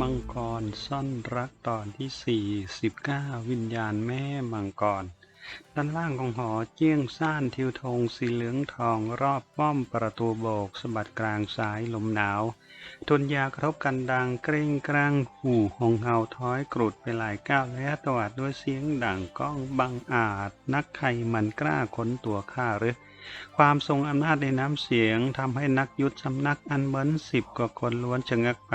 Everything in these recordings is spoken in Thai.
มังกรซ่อนรักตอนที่ 49 วิญญาณแม่มังกร ด้านล่างของหอเจี้ยงซ่านทิวธงสีเหลืองทองรอบป้อมประตูโบกสะบัดกลางสายลมหนาวทนยากระทบกันดังเกรงกรังหูหงเฮาท้อยกรุดไปหลายก้าวแล้วตวาดด้วยเสียงดังก้องบังอาจ นักไขมันกล้าขนตัวข้าหรือความทรงอำนาจในน้ำเสียงทำให้นักยุทธสำนักอันเหมือนสิบกว่าคนล้วนชะงักไป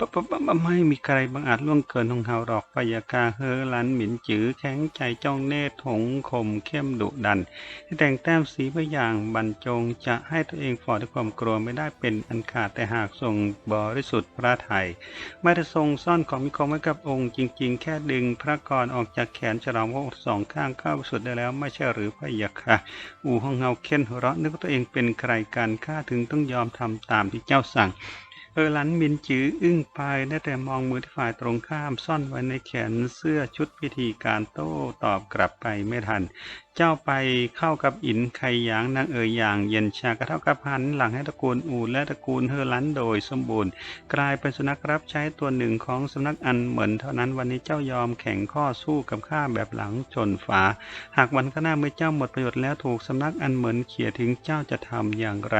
ปะปะปะปะไม่มีใครบังอาจล่วงเกินของเฮาหรอกพยากาเฮอลันหมิ่นจือแข็งใจจ้องเนตรหงคมเข้มดุดันที่แต่งแต้มสีไปอย่างบรรจงจะให้ตัวเองฝ่อด้วยความกลัวไม่ได้เป็นอันขาดแต่หากทรงบริสุทธิ์พระไทยไม่ได้ทรงซ่อนของมีคมไว้กับองค์จริง ๆ แค่ดึงพระกรออกจากแขนฉลองพระองค์สองข้างเข้าสุดได้แล้วไม่ใช่หรือพยะค่ะอู่ห้องเฮาเค้นหัวเราะนึกว่าตัวเองเป็นใครกันข้าถึงต้องยอมทำตามที่เจ้าสั่ง เออหลันมินจืออึ้งไปได้แต่มองมือที่ฝ่ายตรงข้ามซ่อนไว้ในแขนเสื้อชุดพิธีการโต้ตอบกลับไปไม่ทัน เจ้าไปเข้ากับอินไคหยางนางเอ๋ยอย่างเย็นชากระเท่ากับหันหลังให้ตระกูลอูและตระกูลเฮอร์ลันโดยสมบูรณ์ กลายเป็นสุนัขรับใช้ตัวหนึ่งของสำนักอันเหมือนเท่านั้นวันนี้เจ้ายอมแข่งข้อสู้กับข้าแบบหลังชนฝา หากวันข้างหน้าเมื่อเจ้าหมดประโยชน์แล้วถูกสำนักอันเหมือนเขี่ยทิ้งเจ้าจะทำอย่างไร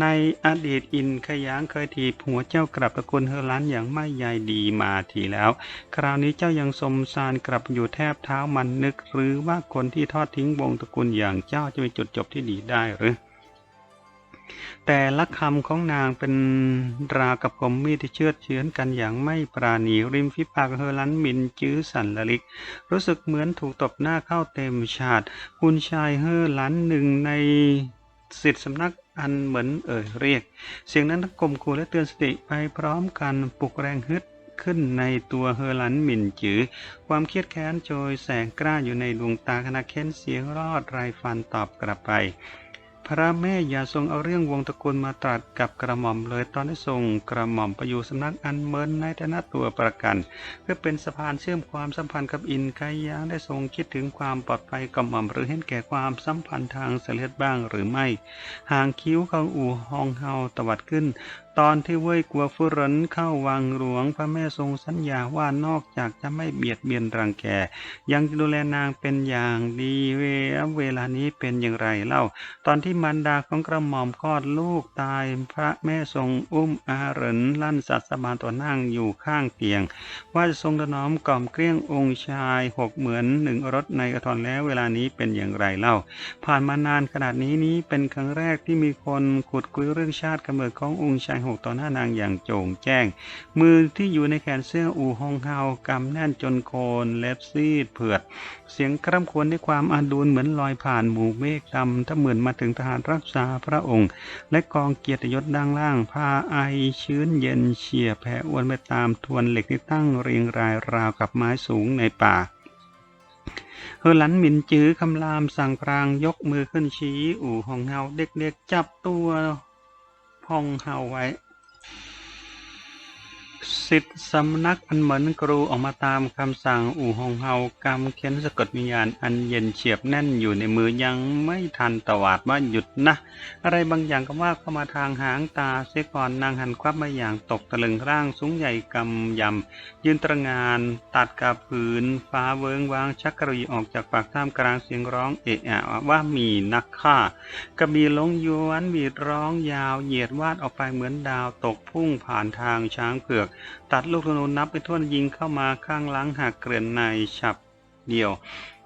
ในอดีตอินขยางเคยถีบหัวเจ้ากลับตระกูลเฮอร์ลันอย่างไม่ใยดีมาทีแล้ว คราวนี้เจ้ายังสมสารกลับอยู่แทบเท้ามันนึกหรือว่าคนที่ทอดทิ้งวงตระกูลอย่างเจ้าจะมีจุดจบที่ดีได้หรือ แต่ละคำของนางเป็นรากับคมมีดที่เชือดเฉือนกันอย่างไม่ปราณีริมฝีปากเฮอร์ลันมินจื้อสันละลิก รู้สึกเหมือนถูกตบหน้าเข้าเต็มชาติคุณชายเฮอร์ลันหนึ่งในสิทธิสำนักอันเหมือนเอ่ยเรียก เสียงนั้นทั้งกลมคูและเตือนสติไปพร้อมกันปลุกแรงฮึด ขึ้นในตัวเฮอร์ลันหมินจือ ความเครียดแค้นโจยแสงกล้าอยู่ในดวงตาขณะเค้นเสียงรอดไรฟันตอบกลับไป พระแม่อย่าทรงเอาเรื่องวงตระกูลมาตรัสกับกระหม่อมเลยตอนที่ทรงกระหม่อมไปอยู่สำนักอันเมินในฐานะตัวประกัน เพื่อเป็นสะพานเชื่อมความสัมพันธ์กับอินไคยางได้ทรงคิดถึงความปลอดภัยกระหม่อมหรือเห็นแก่ความสัมพันธ์ทางเสลียดบ้างหรือไม่ ห่างคิ้วของอู่ฮองเฮาตวัดขึ้น ตอนที่เว่ยกัวฟุรนเข้าวังหลวง พระแม่ทรงสัญญาว่านอกจากจะไม่เบียดเบียนรังแก ยังดูแลนางเป็นอย่างดีเวลาเวลานี้เป็นอย่างไรเล่า ตอนที่มารดาของกระหม่อมคลอดลูกตาย พระแม่ทรงอุ้มอาหรินลั่นสัตสบานตัวนั่งอยู่ข้างเตียง ว่าจะทรงถนอมกล่อมเกลี้ยงองค์ชายหกเหมือนหนึ่งรถในกระทอนแล้วเวลานี้เป็นอย่างไรเล่า ผ่านมานานขนาดนี้นี้เป็นครั้งแรกที่มีคนขุดคุยเรื่องชาติกำเนิดขององค์ชายหกต่อหน้านางอย่างโจ่งแจ้ง มือที่อยู่ในแขนเสื้ออู่ฮองเฮากำแน่นจนโคนเล็บซีดเผือด เสียงคร่ำครวญด้วยความอาดูลเหมือนลอยผ่านหมู่เมฆดำถ้าเหมือนมาถึงทหารรักษาพระองค์ และกองเกียรติยศดังล่างพาไอชื้นเย็นเฉียแผ่อวนไปตามทวนเหล็กที่ตั้งเรียงรายราวกับไม้สูงในป่าเฮอหลันหมินจื้อคำรามสั่งพรางยกมือขึ้นชี้ อู่หองเฮาเด็กๆ จับตัว พองเฮาไว้ สิทธิสำนักอันเหมือนครูออกมาตามคำสั่งอู่หองเฮากำเข็นสะกดวิญญาณอันเย็นเฉียบแน่นอยู่ในมือยังไม่ทันตวาดว่าหยุดนะ อะไรบางอย่างก็ว่าเข้ามาทางหางตาเสียก่อนนางหันควับมาอย่างตกตะลึงร่างสูงใหญ่กำยำ ยืนตระงานตัดกับผืน ฟ้าเวิงวางชักกระรีออกจากปากท่ามกลางเสียงร้องเอะอะว่ามีนักฆ่ากระบี่ลงยวนหวีดร้องยาวเหยียดวาดออกไปเหมือนดาวตกพุ่งผ่านทางช้างเผือกตัดลูกธนูนับไปทั่วยิงเข้ามาข้างหลังหักเกลื่อนในฉับเดียว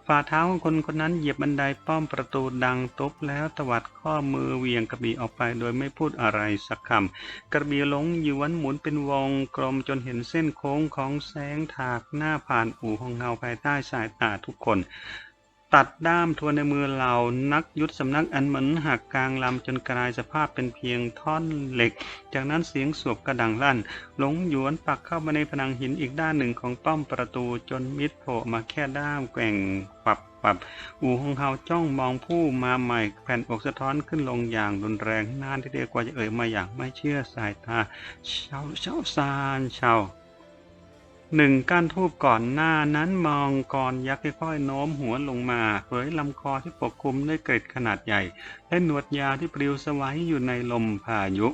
ฝ่าเท้าของคนคนนั้นเหยียบบันไดป้อมประตูดังตบแล้วตวัดข้อมือเวียงกระบี่ออกไปโดยไม่พูดอะไรสักคำกระบี่หลงยวนหมุนเป็นวงกลมจนเห็นเส้นโค้งของแสงถากหน้าผ่านอู่ของเงาภายใต้สายตาทุกคน ตัดด้ามทวนในมือเหล่านักยุทธสำนักอันเหมือนหักกลางลำจนกลายสภาพเป็นเพียงท่อนเหล็ก จากนั้นเสียงสวบกระดังลั่น หลงหยวนปักเข้ามาในผนังหินอีกด้านหนึ่งของป้อมประตูจนมิดโผล่มาแค่ด้ามแกว่งปับปับ อู่หงเฮาจ้องมองผู้มาใหม่แผ่นอกสะท้อนขึ้นลงอย่างรุนแรงนานที่เดียวกว่าจะเอ่ยมาอย่างไม่เชื่อสายตาเชาเชาซานเชา หนึ่งก้านทูบก่อนหน้านั้นมองกรยักษ์ค่อยๆโน้มหัวลงมาเผยลำคอที่ปกคลุมด้วยเกร็ดขนาดใหญ่ และหนวดยาวที่ปลิวสวายอยู่ในลมพายุ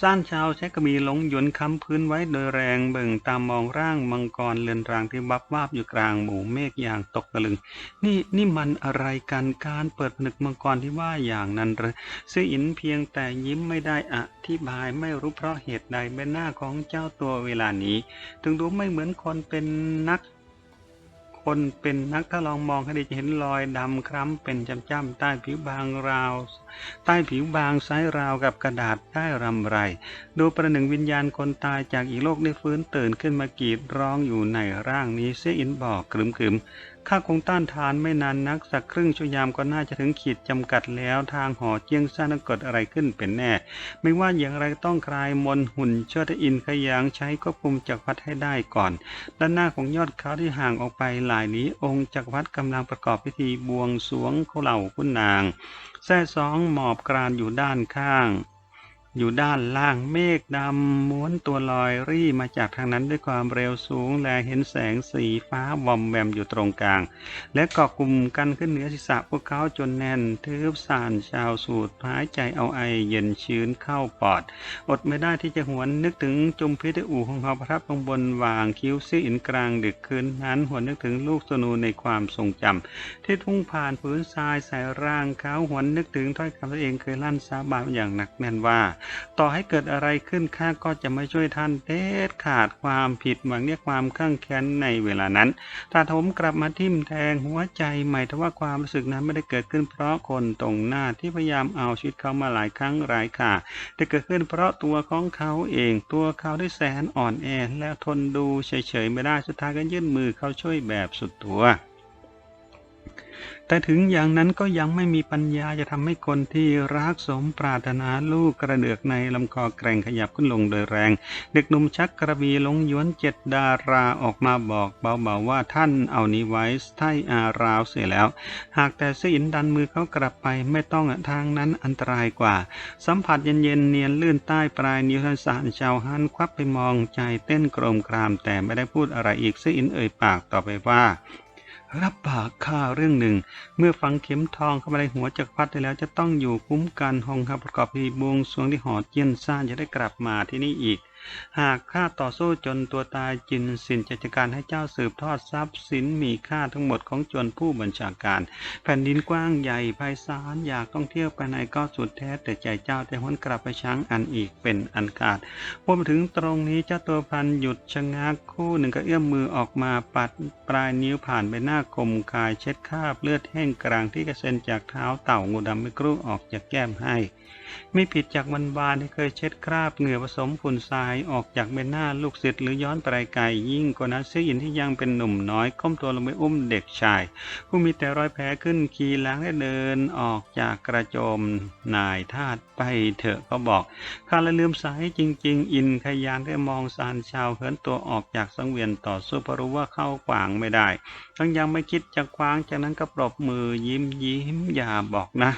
ซ่านชาวใช้กระบี่หลงหยวนค้ำพื้นไว้โดยแรงเบิ่งตามมองร่างมังกรเลือนรางที่วับวาบอยู่กลางหมู่เมฆอย่างตกตะลึง นี่นี่มันอะไรกันการเปิดผนึกมังกรที่ว่าอย่างนั้นเหรือซื่ออินเพียงแต่ยิ้มไม่ได้อธิบายไม่รู้เพราะเหตุใดใบหน้าของเจ้าตัวเวลานี้ ถึงดูไม่เหมือนคนเป็นนัก คนเป็นนักถ้าลองมองให้ดีจะเห็นรอยดำคล้ำเป็นจ้ำๆใต้ผิวบางราว ใต้ผิวบางซ้ายราวกับกระดาษได้รำไร ดูประหนึ่งวิญญาณคนตายจากอีกโลกได้ฟื้นตื่นขึ้นมากรีดร้องอยู่ในร่างนี้เสียอินบอกกรึมๆ ข้าคงต้านทานไม่นานนัก สักครึ่งชั่วยามก็น่าจะถึงขีดจำกัดแล้วทางหอเจียงซ่านเกิดอะไรขึ้นเป็นแน่ ไม่ว่าอย่างไรต้องคลายมนหุ่นเชิดอินขยางใช้ควบคุมจักรพรรดิให้ได้ก่อน ด้านหน้าของยอดเขาที่ห่างออกไปหลายนี้ องค์จักรพรรดิกำลังประกอบพิธีบวงสรวงเหล่าคุณนางแท่สองหมอบกรานอยู่ด้านข้าง อยู่ด้านล่างเมฆดำม้วนตัวลอยรี่มาจากทางนั้นด้วยความเร็วสูง และเห็นแสงสีฟ้าวอมแวมอยู่ตรงกลาง และเกาะกลุ่มกันขึ้นเหนือศีรษะพวกเขาจนแน่นทืบสานชาวสูดหายใจเอาไอเย็นชื้นเข้าปอด อดไม่ได้ที่จะหวนนึกถึงจุมพิษอู่ของเขาประทับลงบนวางคิ้วซีอินกลางดึกคืนนั้นหวนนึกถึงลูกสนูในความทรงจำที่ทุ่งผ่านพื้นทรายใส่ร่างเขาหวนนึกถึงถ้อยคำตัวเองเคยลั่นสาบานอย่างหนักแน่นว่าต่อให้เกิดอะไรขึ้นข้าก็จะไม่ช่วยท่านเด็ดขาดความผิดหวังเรียกความข้างแค้นในเวลานั้นตาถมกลับมาทิ่มแทงหัวใจใหม่ทว่าความรู้สึกนั้นไม่ได้เกิดขึ้นเพราะคนตรงหน้าที่พยายามเอาชีวิตเขามาหลายครั้งหลายข่าแต่เกิดขึ้นเพราะตัวของเขาเองตัวเขาได้แสนอ่อนแอและทนดูเฉยๆไม่ได้สุดท้ายก็ยื่นมือเขาช่วยแบบสุดตัว แต่ถึงอย่างนั้นก็ยังไม่มีปัญญาจะทำให้คนที่รักสมปรารถนาลูกกระเดือกในลำคอแกร่งขยับขึ้นลงโดยแรง เด็กหนุ่มชักกระบีลงย้วนเจ็ดดาราออกมาบอกเบาๆว่าท่านเอานี้ไว้ไทอาราวเสียแล้ว หากแต่สอินดันมือเขากลับไปไม่ต้องทางนั้นอันตรายกว่า สัมผัสเย็นๆเนียนลื่นใต้ปลายนิ้วทันสานชาวฮันควับไปมองใจเต้นโกรมครามแต่ไม่ได้พูดอะไรอีกสอินเอ่ยปากต่อไปว่า รับปากข้าเรื่องหนึ่ง เมื่อฝังเข็มทองเข้ามาในหัวจักรพรรดิแล้วจะต้องอยู่คุ้มกันหองคำประกอบพิธีบวงสรวงที่หอเจียนซ่านจะได้กลับมาที่นี่อีก หากข้าต่อสู้จนตัวตายจินสินจะจัดการให้เจ้าสืบทอดทรัพย์สินมีค่าทั้งหมดของจวนผู้บัญชาการ แผ่นดินกว้างใหญ่ไพศาลอยากต้องเที่ยวไปไหนก็สุดแท้แต่ใจเจ้าแต่หวนกลับไปช้างอันอีกเป็นอันขาดพอมาถึงตรงนี้เจ้าตัวพันหยุดชะงักคู่หนึ่งก็เอื้อมมือออกมาปัดปลายนิ้วผ่านไปหน้ากลมกายเช็ดคราบเลือดแห้งกลางที่กระเซ็นจากเท้าเต่างูดำไม่กรู้ออกจากแก้มให้ไม่ผิดจากวันวานที่เคยเช็ดคราบเหงื่อผสมฝุ่นทรายออกจากใบหน้าลูกศิษย์หรือย้อนไปไกลยิ่งกว่านั้นเสียอินที่ยังเป็นหนุ่มน้อยก้มตัวลงไปอุ้มเด็กชาย ผู้มีแต่รอยแผลขึ้นขี่ล้างและเดินออกจากกระโจมนายทาสไปเถอะเขาบอกข้าละลืมสายจริง ๆ อินขยานได้มองซานชาวเหินตัวออกจากสังเวียนต่อสู้เพราะรู้ว่าเข้าขวางไม่ได้ทั้งยังไม่คิดจะคว้างจากนั้นก็ปรบมือยิ้มยิ้มอย่าบอกนะ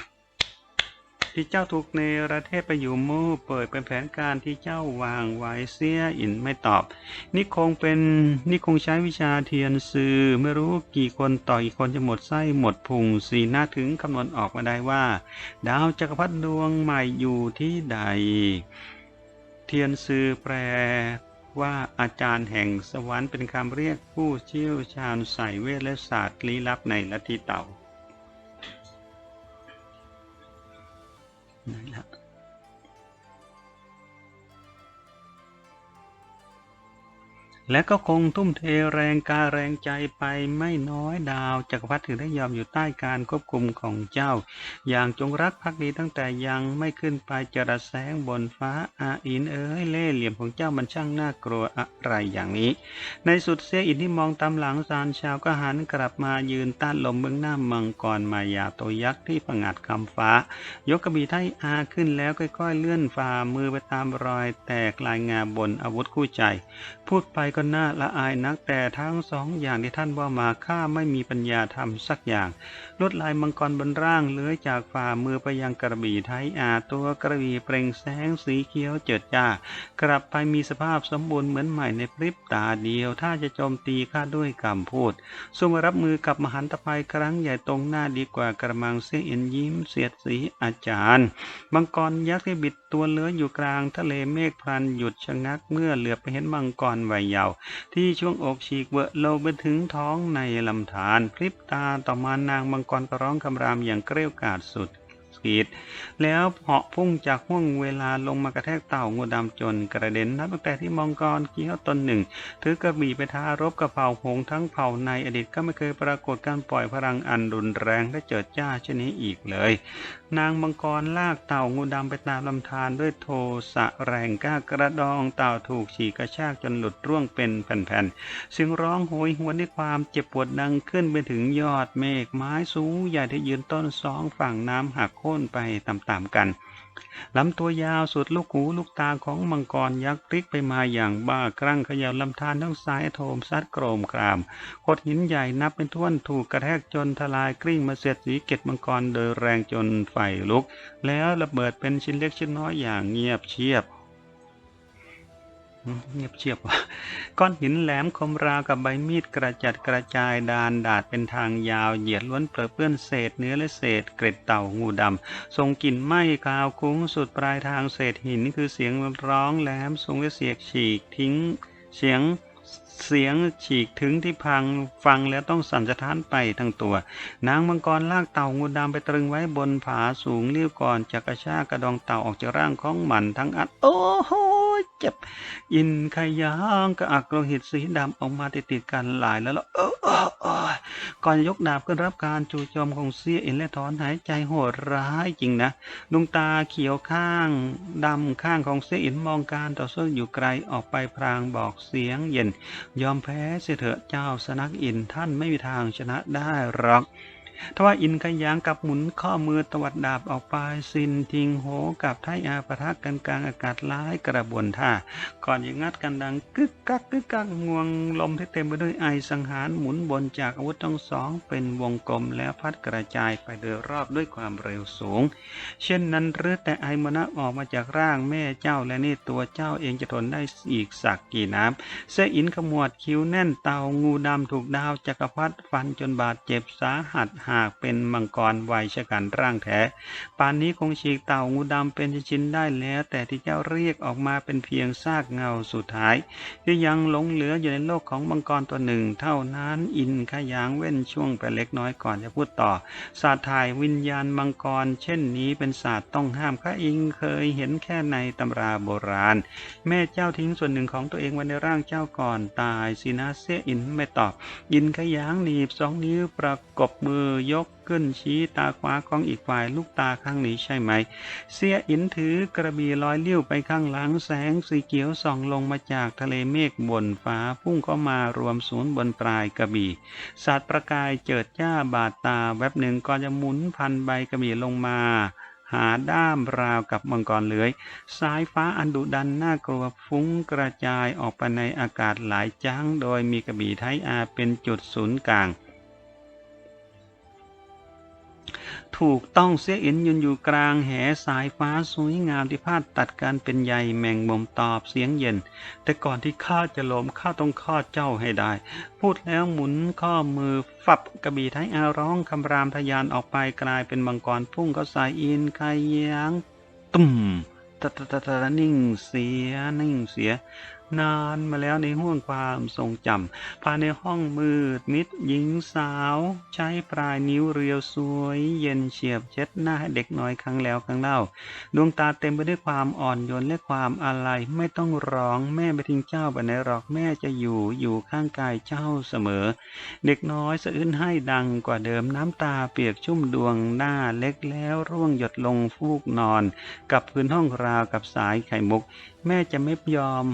ที่เจ้าถูกเนรเทศไปอยู่มู่เปิดเป็นแผนการที่เจ้าวางไว้เสียอินไม่ตอบ นี่คงเป็นนี่คงใช้วิชาเทียนซือไม่รู้กี่คนต่ออีกคนจะหมดไส้หมดพุงสีหน้าถึงคำนวณออกมาได้ว่า ดาวจักรพรรดิดวงใหม่อยู่ที่ใด เทียนซือแปลว่าอาจารย์แห่งสวรรค์เป็นคำเรียกผู้เชี่ยวชาญสายเวทและศาสตร์ลี้ลับในลัทธิเต่า นั่น และก็คงทุ่มเทแรงกายแรงใจไปไม่น้อยดาวจักรพรรดิถึงได้ยอมอยู่ใต้การควบคุมของเจ้า อย่างจงรักภักดีตั้งแต่ยังไม่ขึ้นไปจระแสงบนฟ้าอาอินเอ๋ยเล่เหลี่ยมของเจ้ามันช่างน่ากลัวอะไรอย่างนี้ ในสุดเสียอินที่มองตามหลังซานชาวก็หันกลับมายืนต้านลมเบื้องหน้ามังกรมายาตัวยักษ์ที่ผงัดคำฟ้า ยกกระบี่ไทยอาขึ้นแล้วค่อยๆเลื่อนฝ่ามือไปตามรอยแตกลายงาบนอาวุธคู่ใจ พูดไปก็น่าละอายนัก แต่ทั้งสองอย่างที่ท่านว่ามาข้าไม่มีปัญญาทำสักอย่าง ลวดลายมังกรบนร่างเลื้อยจากฝ่ามือไปยังกระบี่ไทยอาตัวกระบี่เปล่งแสงสีเขียวเจิดจ้า กลับไปมีสภาพสมบูรณ์เหมือนใหม่ในพริบตาเดียว ถ้าจะโจมตีข้าด้วยคำพูดสู้มารับมือกับมหันตภัยครั้งใหญ่ตรงหน้าดีกว่ากระมังเสียเอ็นยิ้มเสียดสีอาจารย์มังกรยักษ์ที่บิดตัวเลื้อยอยู่กลางทะเลเมฆพลันหยุดชะงักเมื่อเหลือไปเห็นมังกรวัยเยาที่ช่วงอกฉีกเวอะโลไปถึงท้องในลำธารพริบตาต่อมานางมังกรก็ร้องคำรามอย่างเกรี้ยวกราดสุด ขีด แล้วเหาะพุ่งจากห้วงเวลาลงมากระแทกเต่างูดำจนกระเด็นนับตั้งแต่ที่มังกรเกี้ยวตนหนึ่ง ถือกระบี่ไปท้ารบกับเผ่าหงทั้งเผ่าในอดีตก็ไม่เคยปรากฏการปล่อยพลังอันรุนแรงและเจิดจ้าเช่นนี้อีกเลย นางมังกรลากเต่างูดำไปตามลำธารด้วยโทสะแรงกล้ากระดองเต่าถูกฉีกกระชากจนหลุดร่วงเป็นแผ่นๆเสียงร้องโหยหวนด้วยความเจ็บปวดดังขึ้นไปถึงยอดเมฆไม้สูงใหญ่ที่ยืนต้นสองฝั่งน้ำหักโคนไปตามๆกันลำตัวยาวสุดลูกหูลูกตาของมังกรยักษ์พลิกไปมาอย่างบ้าคลั่งขย่าลำธารทั้งซ้ายโถมซัดโกรมกรามโคดหินใหญ่นับเป็นท้วนถูกกระแทกจนทลายกลิ้งมาเสียดสีเกตมังกรโดยแรงจนไฟลุก แล้วระเบิดเป็นชิ้นเล็กชิ้นน้อยอย่างเงียบเชียบ เงียบเชียบว่ะก้อนหินแหลมคมราวกับใบมีดกระจัดกระจายดานดาดเป็นทางยาวเหยียดล้วนเปลือเปื้อนเศษเนื้อและเศษเกร็ดเต่างูดำทรงกลิ่นไหม้คาวคุ้งสุดปลายทางเศษหินคือเสียงร้องแหลมสูงและเสียกฉีกทิ้งเสียงเสียงฉีกถึงที่พังฟังแล้วต้องสั่นสะท้านไปทั้งตัว นางมังกรลากเต่างูดำไปตรึงไว้บนผาสูงเลี้ยวก่อนจะกระชากกระดองเต่าออกจากร่างของมันทั้งอัดโอ้โห เจ็บอินขยางกระอักโลหิตสีดำออกมาติดติดกันหลายแล้วล่ะเออเออเออก่อนยกดาบขึ้นรับการจู่โจมของเสียอินและถอนหายใจโหดร้ายจริงนะดวงตาเขียวข้างดำข้างของเสียอินมองการต่อสู้อยู่ไกลออกไปพรางบอกเสียงเย็น ยอมแพ้เสียเถอะเจ้าสนักอินท่านไม่มีทางชนะได้หรอก ทว่าอินขยางกับหมุนข้อมือตวัดดาบออกไปสินทิงโหกับไทยอาปะทะกันกลางอากาศร้ายกระบวนท่า ก่อนจะงัดกันดังกึกกักกึกกักงวงลมที่เต็มไปด้วยไอสังหารหมุนบนจากอาวุธทั้งสอง เป็นวงกลมแล้วพัดกระจายไปโดยรอบด้วยความเร็วสูง เช่นนั้นหรือแต่ไอมณะออกมาจากร่างแม่เจ้าและนี่ตัวเจ้าเองจะทนได้อีกสักกี่น้ำเสอินขมวดคิ้วแน่นเตางูดำถูกดาวจักรพรรดิฟันจนบาดเจ็บสาหัสหากเป็นมังกรวัยชะกันร่างแท้ป่านนี้คงฉีกเต่างูดำเป็นชิ้นได้แล้ว แต่ที่เจ้าเรียกออกมาเป็นเพียงซากเงาสุดท้ายที่ยังหลงเหลืออยู่ในโลกของมังกรตัวหนึ่ง เท่านั้นอินขยางเว้นช่วงไปเล็กน้อยก่อนจะพูดต่อ ศาสตร์ถ่ายวิญญาณมังกร เช่นนี้เป็นศาสตร์ต้องห้ามข้าอิงเคยเห็นแค่ในตำราโบราณ แม่เจ้าทิ้งส่วนหนึ่งของตัวเองไว้ในร่างเจ้าก่อนตายสินะเสียอินไม่ตอบ อินขยางหนีบสองนิ้วประกบมือยกขึ้นชี้ตาขวาของอีกฝ่ายลูกตาข้างนี้ใช่ไหม เสียอินถือกระบี่ลอยเลี้ยวไปข้างหลังแสงสีเขียวส่องลงมาจากทะเลเมฆบนฟ้าพุ่งเข้ามารวมศูนย์บนปลายกระบี่สัตว์ประกายเจิดจ้าบาดตาแวบหนึ่งก็จะหมุนพันใบกระบี่ลงมาหาด้ามราวกับมังกรเลื้อย สายฟ้าอันดุดันน่ากลัวฟุ้งกระจายออกไปในอากาศหลายจังโดยมีกระบี่ไทยอาเป็นจุดศูนย์กลาง ถูกต้องเสียอินยืนอยู่กลางแหสายฟ้าสวยงามที่พาดตัดกันเป็นใยแมงมุมตอบเสียงเย็น แต่ก่อนที่ข้าจะล้มข้าต้องข้อดเจ้าให้ได้ พูดแล้วหมุนข้อมือฝับกระบี่ไทยอาร้องคำรามทะยานออกไปกลายเป็นมังกรพุ่งเข้าสายอินขยางตุ่มตะตะตะตะนิ่งเสียนิ่งเสีย นานมาแล้วในห้วงความทรงจำภายในห้องมืดมิดหญิงสาว ใช้ปลายนิ้วเรียวสวย เย็นเฉียบเช็ดหน้าให้เด็กน้อยครั้งแล้วครั้งเล่า ดวงตาเต็มไปด้วยความอ่อนโยนและความอาลัยไม่ต้องร้องแม่ไม่ทิ้งเจ้าไปไหนหรอกแม่จะอยู่อยู่ข้างกายเจ้าเสมอ เด็กน้อยสะอื้นให้ดังกว่าเดิมน้ำตาเปียกชุ่มดวงหน้าเล็กแล้วร่วงหยดลงฟูกนอน กับพื้นห้องราวกับสายไข่มุก แม่จะไม่ยอม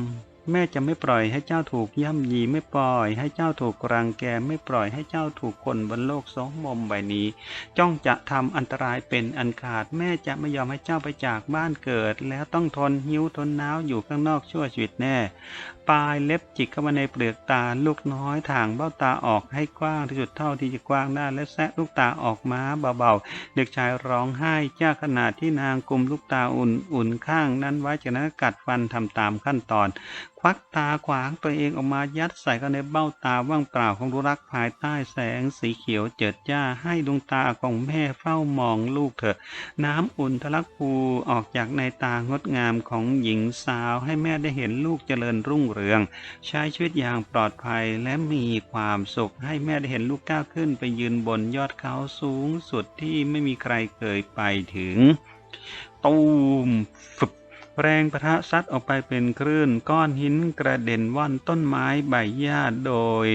แม่จะไม่ปล่อยให้เจ้าถูกย่ำยีไม่ปล่อย ให้เจ้าถูกรังแกไม่ปล่อยให้เจ้าถูกคนบนโลกสองมมใบนี้ จ้องจะทำอันตรายเป็นอันขาด แม่จะไม่ยอมให้เจ้าไปจากบ้านเกิด แล้วต้องทนหิวทนหนาวอยู่ข้างนอกชั่วชีวิตแน่ปลายเล็บจิกเข้ามาในเปลือกตาลูกน้อยถ่างเบ้าตาออกให้กว้างที่สุดเท่าที่จะกว้างได้และแซะลูกตาออกมาเบาๆ เด็กชายร้องไห้จ้าขณะที่นางกุมลูกตาอุ่นๆข้างนั้นไว้จากนั้นก็กัดฟันทำตามขั้นตอน ควักตาขวางตัวเองออกมายัดใส่เข้าในเบ้าตาว่างเปล่าของรุรักภายใต้แสงสีเขียวเจิดจ้าให้ดวงตาของแม่เฝ้ามองลูกเถอะ น้ำอุ่นทะลักพูออกจากในตางดงามของหญิงสาวให้แม่ได้เห็นลูกเจริญรุ่งเรือง ใช้ชีวิตอย่างปลอดภัยและมีความสุขให้แม่ได้เห็นลูกก้าวขึ้นไปยืนบนยอดเขาสูงสุดที่ไม่มีใครเคยไปถึงตูมฟึบ แรงประทะซัดออกไปเป็นคลื่น ก้อนหินกระเด็นว่อนต้นไม้ใบหญ้าโดย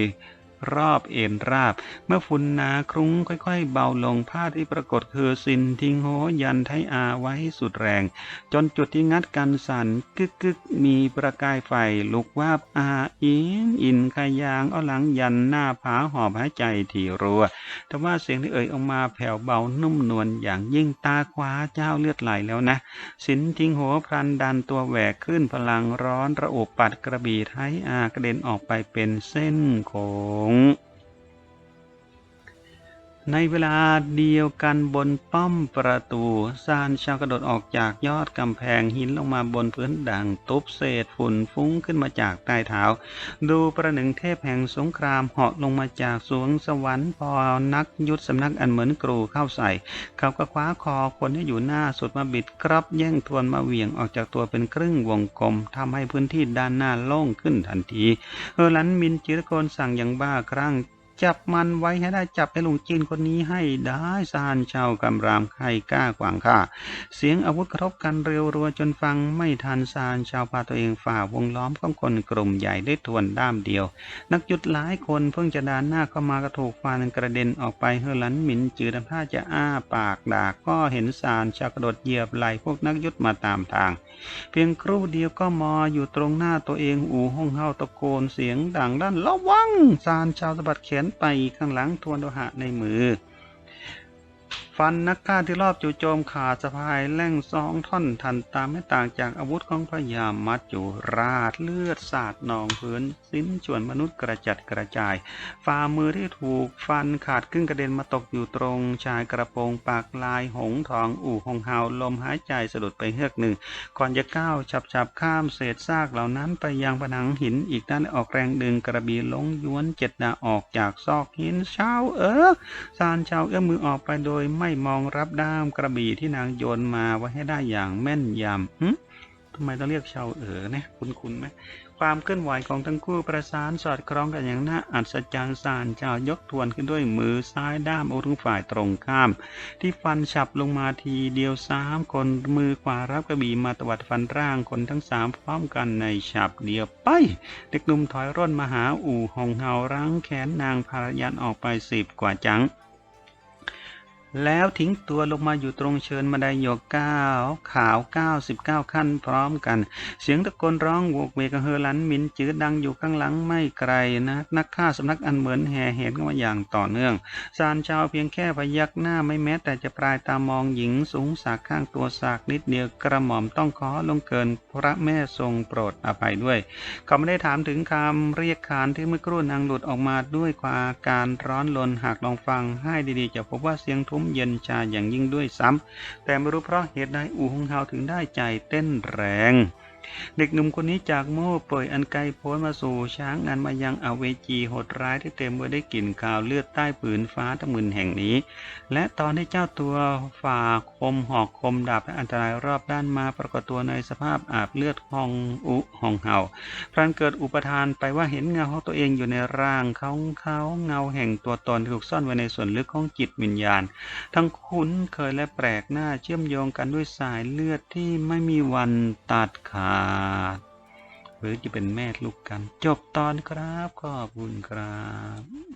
รอบเอ็นราบ เมื่อฝุ่นหนาครุ้งค่อยๆ เบาลงผ้าที่ปรากฏคือสินทิ้งโหยันไทอาไว้สุดแรง จนจุดที่งัดกันสันกึกกึกมีประกายไฟลุกวาบอาอินอินขยางเอาหลังยันหน้าผาหอบหายใจที่รัวแต่ว่าเสียงที่เอ่ยออกมาแผ่วเบานุ่มนวลอย่างยิ่งตาขวาเจ้าเลือดไหลแล้วนะ สินทิ้งโหพลันดันตัวแหวกขึ้นพลังร้อนระอุปัดกระบี่ไทอากระเด็นออกไปเป็นเส้นโค้ง um ในเวลาเดียวกันบนป้อมประตูซานชาวกระโดดออกจากยอดกำแพงหินลงมาบนพื้นดังตุบเศษฝุ่นฟุ้งขึ้นมาจากใต้เท้า ดูประหนึ่งเทพแห่งสงครามเหาะลงมาจากสวงสวรรค์พอนักยุทธสำนักอันเหมือนกรูเข้าใส่ เขาก็คว้าคอคนที่อยู่หน้าสุดมาบิดครับ แย่งทวนมาเหวี่ยงออกจากตัวเป็นครึ่งวงกลมทำให้พื้นที่ด้านหน้าโล่งขึ้นทันทีเฮอร์ลันมินจิรโกนสั่งอย่างบ้าคลั่ง จับมันไว้ให้ได้จับไอ้หลุงจีนคนนี้ให้ได้ซานชาวกำรามใครกล้ากวางข้าเสียงอาวุธกระทบกันเร็วรัวจนฟังไม่ทันซานชาวพาตัวเองฝ่าวงล้อมของคนกลุ่มใหญ่ได้ทวนด้ามเดียว นักจุดหลายคนเพิ่งจะดานหน้าเข้ามากระถูกฟันกระเด็นออกไปเฮอร์ลันหมินจืดทำท่าจะอ้าปากด่าก็เห็นซานชากระโดดเหยียบไหล่พวกนักยุทธมาตามทาง เพียงครู่เดียวก็มออยู่ตรงหน้าตัวเองอู่ห้องเฮาตะโกนเสียงดังด้านระวังซานชาวสะบัดแขนไปข้างหลังทวนโลหะในมือ ฟันนักฆ่าที่รอบจู่โจมขาดสะพายแล่งสองท่อนทันตามไม่ต่างจากอาวุธของพยามัดอยู่ราดเลือดสาดนองพื้นสิ้นส่วนมนุษย์กระจัดกระจาย ฝ่ามือที่ถูกฟันขาดครึ่งกระเด็นมาตกอยู่ตรงชายกระโปรงปากลายหงทองอู่หงเฮาลมหายใจสะดุดไปเฮือกหนึ่งก่อนจะก้าวฉับฉับๆข้ามเศษซากเหล่านั้นไปยังผนังหินอีกด้านออกแรงดึงกระบี่ลงย้วนเจ็ดดาออกจากซอกหินเช้าเออซานเช้าเอื้อมมือออกไปโดยไม่มองรับด้ามกระบี่ที่นางโยนมาไว้ให้ได้อย่างแม่นยำหึทำไมต้องเรียกชาวเอ๋อเนี่ยคุณคุณไหมความเคลื่อนไหวของทั้งคู่ประสานสอดคล้องกันอย่างน่าอัศจรรย์สานเจ้ายกทวนขึ้นด้วยมือซ้ายด้ามอาวุงฝ่ายตรงข้าม ที่ฟันฉับลงมาทีเดียวสามคนมือขวารับกระบี่มาตวัดฟันร่างคนทั้งสามพร้อมกันในฉับเดียวไปเด็กหนุ่มถอยร่นมาหาอู่หงเฮารั้งแขนนางภารยันออกไปสิบกว่าจัง แล้วทิ้งตัวลงมาอยู่ตรงเชิญบันไดหยกเก้าขาวเก้าสิบเก้าขั้นพร้อมกัน เสียงตะโกนร้องโวกเวกกระเฮอลันมินจืดดังอยู่ข้างหลังไม่ไกลนะ นักฆ่าสำนักอันเหมือนแห่เห็นกันมาอย่างต่อเนื่องซานชาวเพียงแค่พยักหน้าไม่แม้ แต่จะปลายตามองหญิงสูงสากข้างตัวสากนิดเดียวกระหม่อมต้องขอลงเกินพระแม่ทรงโปรดอภัยด้วย เขาไม่ได้ถามถึงคำเรียกขานที่เมื่อครู่นางหลุดออกมาด้วยความการร้อนรนหากลองฟังให้ดีๆ จะพบว่าเสียงทุมเย็นชาอย่างยิ่งด้วยซ้ำแต่ไม่รู้เพราะเหตุใดอู่หงเฮาถึงได้ใจเต้นแรง เด็กหนุ่มคนนี้จากโม่เป่ยอันไกลโพ้นมาสู่ช้างงานมายังอเวจีโหดร้ายที่เต็มไปด้วยกลิ่นคาวเลือดใต้ผืนฟ้าตะมึนแห่งนี้ และตอนที่เจ้าตัวฝ่าคมหอกคมดาบและอันตรายรอบด้านมาปรากฏตัวในสภาพอาบเลือดหองอุหองเห่าพลันเกิดอุปทานไปว่าเห็นเงาของตัวเองอยู่ในร่างเขาเขาเงาแห่งตัวตนถูกซ่อนไว้ในส่วนลึกของจิตวิญญาณ ทั้งคุ้นเคยและแปลกหน้าเชื่อมโยงกันด้วยสายเลือดที่ไม่มีวันตัดขาดหรือจะเป็นแม่ลูกกัน จบตอนครับ ขอบคุณครับ